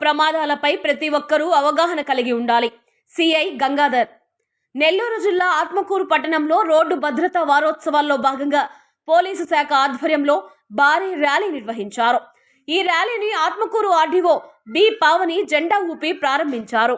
ప్రమాదాలపై ప్రతి ఒక్కరూ అవగాహన కలిగి ఉండాలి. సిఐ గంగాధర్. నెల్లూరు జిల్లా ఆత్మకూరు పట్టణంలో రోడ్డు భద్రతా వారోత్సవాల్లో భాగంగా పోలీసు శాఖ ఆధ్వర్యంలో భారీ ర్యాలీ నిర్వహించారు. ఈ ర్యాలీని ఆత్మకూరు ఆర్డీఓ బి పావని జెండా ఊపి ప్రారంభించారు.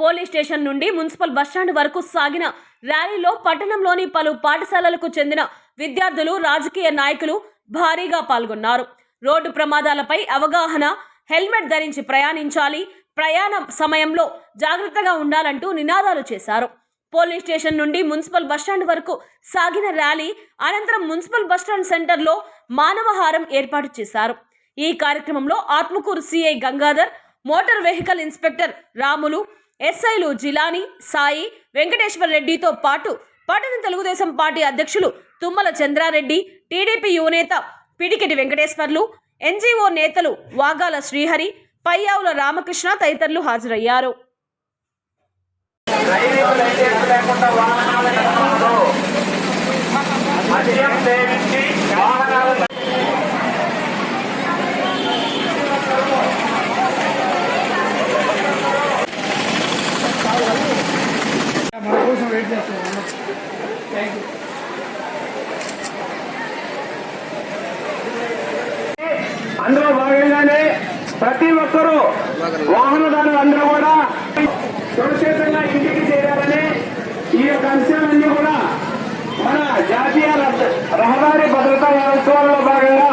పోలీస్ స్టేషన్ నుండి మున్సిపల్ బస్టాండ్ వరకు సాగిన ర్యాలీలో పట్టణంలోని పలు పాఠశాలలకు చెందిన విద్యార్థులు రాజకీయ నాయకులు భారీగా పాల్గొన్నారు. రోడ్డు ప్రమాదాలపై అవగాహన హెల్మెట్ ధరించి ప్రయాణించాలి. ప్రయాణం సమయంలో జాగ్రత్తగా ఉండాలంటూ నినాదాలు చేశారు. పోలీస్ స్టేషన్ నుండి మున్సిపల్ బస్టాండ్ వరకు సాగిన ర్యాలీ అనంతరం మున్సిపల్ బస్టాండ్ సెంటర్లో మానవహారం ఏర్పాటు చేశారు. ఈ కార్యక్రమంలో Atmakur CI Gangadhar motor vehicle inspector Ramulu ఎస్ఐలు జిలాని సాయి వెంకటేశ్వర రెడ్డితో పాటు పట్టణ తెలుగుదేశం పార్టీ అధ్యక్షులు తుమ్మల చంద్రారెడ్డి టీడీపీ యువనేత పిడికిటి వెంకటేశ్వర్లు ఎన్జీఓ నేతలు వాగాల శ్రీహరి పయ్యావుల రామకృష్ణ తదితరులు హాజరయ్యారు. మన కోసం వెయిట్ చేస్తున్నాం. థ్యాంక్ యూ అందులో భాగంగానే ప్రతి ఒక్కరూ వాహనదారులు అందరూ కూడా సురక్షితంగా ఇంటికి చేరాలని ఈ యొక్క అంశాలన్నీ కూడా మన జాతీయ రహ- రహదారి భద్రతా వారోత్సవాల్లో భాగంగా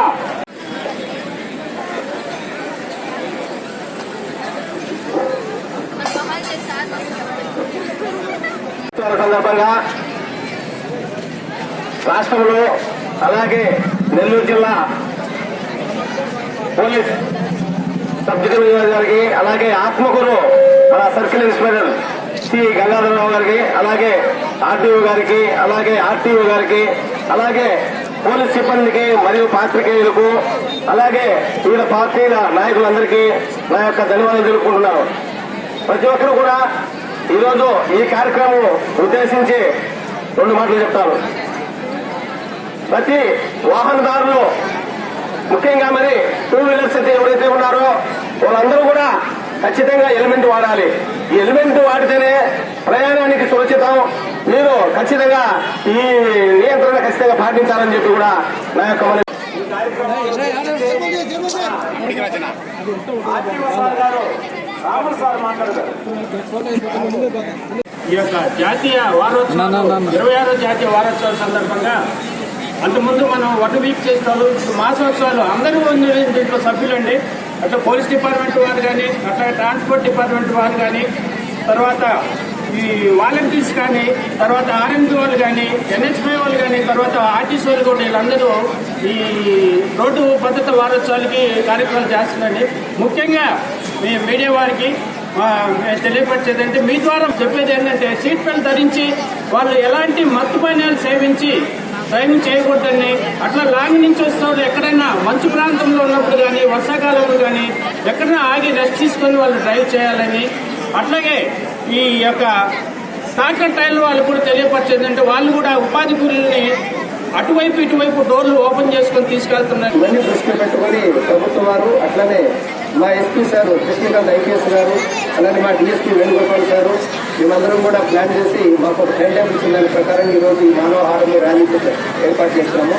సందర్భంగా రాష్ట్రంలో అలాగే నెల్లూరు జిల్లా పోలీస్ సబ్ గారికి అలాగే ఆత్మకూరు మన సర్కిల్ ఇన్స్పెక్టర్ సి గంగాధరరావు గారికి అలాగే ఆర్టీఓ గారికి అలాగే ఆర్టీఓ గారికి అలాగే పోలీస్ సిబ్బందికి మరియు పాత్రికేయులకు అలాగే వివిధ పార్టీల నాయకులందరికీ నా యొక్క ధన్యవాదాలు తెలుపుకుంటున్నాను. ప్రతి ఒక్కరు కూడా ఈరోజు ఈ కార్యక్రమం ఉద్దేశించి రెండు మాటలు చెప్తాను. ప్రతి వాహనదారులు ముఖ్యంగా మరి టూ వీలర్స్ అయితే ఎవరైతే ఉన్నారో వాళ్ళందరూ కూడా ఖచ్చితంగా హెల్మెట్ వాడాలి. ఈ హెల్మెట్ వాడితేనే ప్రయాణానికి సురక్షితం. మీరు ఖచ్చితంగా ఈ నియంత్రణ ఖచ్చితంగా పాటించాలని చెప్పి కూడా నా యొక్క మన ఈ యొక్క జాతీయ వారోత్సవం ఇరవై ఆరో జాతీయ వారోత్సవం సందర్భంగా అంతకుముందు మనం వన్ వీక్ చేస్తారు మాసోత్సవాలు అందరూ దీంట్లో సభ్యులండి. అట్లా పోలీస్ డిపార్ట్మెంట్ వారు కానీ అట్లా ట్రాన్స్పోర్ట్ డిపార్ట్మెంట్ వారు కానీ తర్వాత ఈ వాలంటీర్స్ కానీ తర్వాత ఆర్ఎంపీ వాళ్ళు కానీ ఎన్హెచ్పై వాళ్ళు కానీ తర్వాత ఆర్టీసీ వాళ్ళు కూడా వీళ్ళందరూ ఈ రోడ్డు భద్రత వారోత్సవాలకి కార్యక్రమాలు చేస్తుందండి ముఖ్యంగా మీ మీడియా వారికి తెలియపరిచేదంటే అంటే మీ ద్వారా చెప్పేది ఏంటంటే సీట్ బెల్ట్ ధరించి వాళ్ళు ఎలాంటి మత్తు పానీయాలు సేవించి డ్రైవింగ్ చేయకూడదండి. అట్లా లాంగ్ నుంచి వస్తే ఎక్కడైనా మంచు ప్రాంతంలో ఉన్నప్పుడు కానీ వర్షాకాలంలో కానీ ఎక్కడైనా ఆగి రెస్ట్ తీసుకొని వాళ్ళు డ్రైవ్ చేయాలని. అట్లాగే ఈ యొక్క ట్రాక్టర్ టైర్లు వాళ్ళు కూడా తెలియపరిచేది అంటే వాళ్ళు కూడా ఉపాధి కూలీని అటువైపు ఇటువైపు డోర్లు ఓపెన్ చేసుకొని తీసుకెళ్తున్నారు. ఇవన్నీ దృష్టిలో పెట్టుకొని ప్రభుత్వం వారు అట్లనే మా ఎస్పీ సార్ కృష్ణకాంత్ ఐపీఎస్ గారు అలానే మా డిఎస్పీ వేణుగోపాల్ సారు మేమందరం కూడా ప్లాన్ చేసి మాకు టైం టేబుల్స్ ఉన్న ప్రకారం ఈరోజు ఈ మానవహారం ర్యాలీ ఏర్పాటు చేస్తున్నాము.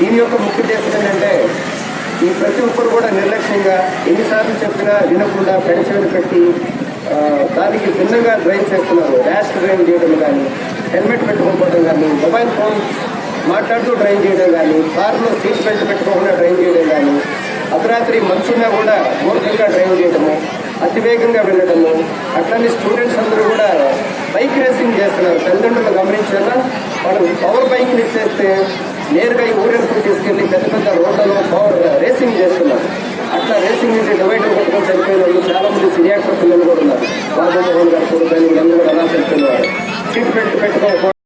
దీని యొక్క ముఖ్య ఉద్దేశం ఏంటంటే ఈ ప్రతి ఒక్కరు కూడా నిర్లక్ష్యంగా ఎన్నిసార్లు చెప్పినా వినకుండా పెన్షన్ పెట్టి దానికి భిన్నంగా డ్రైవ్ చేస్తున్నారు. ర్యాష్ డ్రైవ్ చేయడం కానీ హెల్మెట్ పెట్టుకోకపోవడం కానీ మొబైల్ ఫోన్ మాట్లాడుతూ డ్రైవ్ చేయడం కానీ కారులో సీట్ బెల్ట్ పెట్టుకోకుండా డ్రైవ్ చేయడం కానీ అర్ధరాత్రి మంచున్నా కూడా మూర్ఖంగా డ్రైవ్ చేయడము అతివేగంగా వెళ్ళడము. అట్లాంటి స్టూడెంట్స్ అందరూ కూడా బైక్ రేసింగ్ చేస్తున్నారు. తల్లిదండ్రులు గమనించారా? వాళ్ళు పవర్ బైక్ని ఇచ్చేస్తే నేరుగా ఈ ఊరెంపుకు తీసుకెళ్ళి పెద్ద పెద్ద రోడ్లలో పవర్ రేసింగ్ చేస్తున్నారు. అట్లా రేసింగ్ నుంచి డివైడర్ పట్టుకొని చనిపోయిన వాళ్ళు చాలా మంది సిరియాక్టర్ పిల్లలు కూడా ఉన్నారు. బాబు గారు కూడా అలా చనిపోయినవారు సీట్ బెల్ట్